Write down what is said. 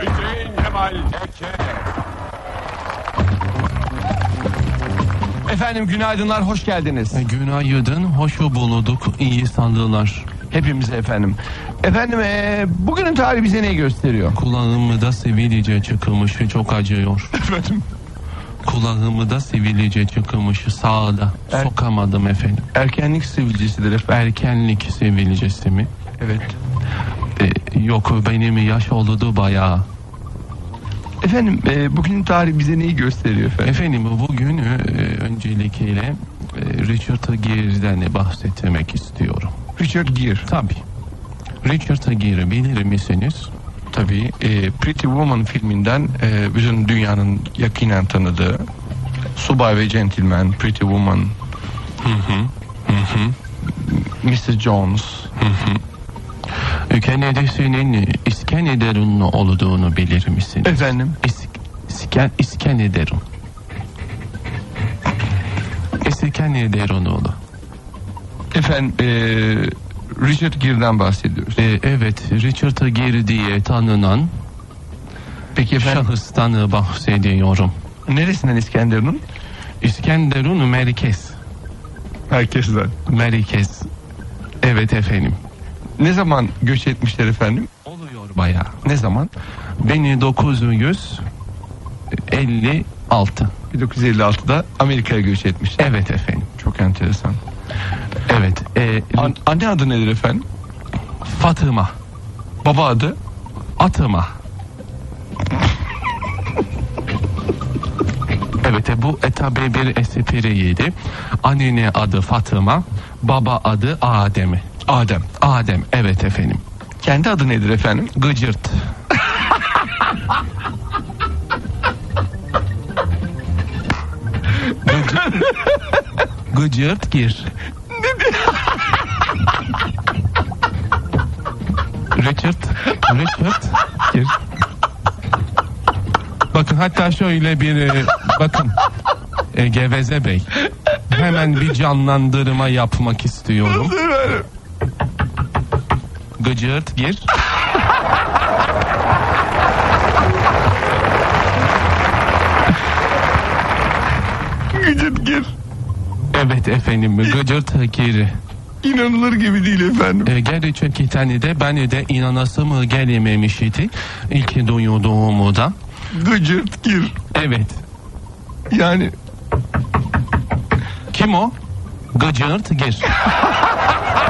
Hüseyin Kemal Tekke. Efendim günaydınlar, hoş geldiniz. Günaydın, hoş bulduk, iyi sandığlar. Hepimize efendim. Efendim eee, bugünün tarihi bize neyi gösteriyor? Kulağımda sivilce çıkmış, çok acıyor. Efendim? Kulağımda sivilce çıkmış, sağda. Er- Sokamadım efendim. Erkenlik sivilcesidir efendim. Erkenlik sivilcesi mi? Evet. E, yok benim yaş oldu bayağı. Efendim eee, bugünün tarihi bize neyi gösteriyor efendim? Efendim bugün e, öncelikle e, Richard Gere'den bahsetmek istiyorum. Richard Gere. Tabii. Richard Gere bilir misiniz? Tabii eee, Pretty Woman filminden eee, bütün dünyanın yakinen tanıdığı Subay ve Gentleman, Pretty Woman, Mrs. Jones. Kendisinin İskenderun olduğunu bilir misiniz? Efendim? İsk, İsken, İskenderun. İskenderun oğlu. Efendim eee, Richard Gere'den bahsediyoruz. Ee, evet, Richard Gere diye tanınan Peki efendim şahıstan bahsediyorum. neresinden İskenderun'un? İskenderun merkez. Herkesten. Merkez. Evet efendim. Ne zaman göç etmişler efendim? Oluyor bayağı. Ne zaman? 1956. 1956'da Amerika'ya göç etmişler. Evet efendim. Çok enteresan. Evet. Ee, An- anne adı nedir efendim? Fatıma. Baba adı? Atıma. Evet e, bu e, tabi bir espriydi. Annenin adı Fatıma, baba adı Adem. Adem. Adem evet efendim. Kendi adı nedir efendim? Gıcırt. Gıcırt. Gıcırt gir. Richard, Richard gir. Bakın hatta şöyle bir e, bakın e, Geveze Bey. Hemen bir canlandırma yapmak istiyorum. Gıcırt gir. Gıcırt gir. Evet efendim gıcırt gir. İnanılır gibi değil efendim. E, gerçekten de beni de inanası mı gelmemişti ilk duyduğumda. Gıcırt gir. Evet. Yani Kim o? Gıcırt gir.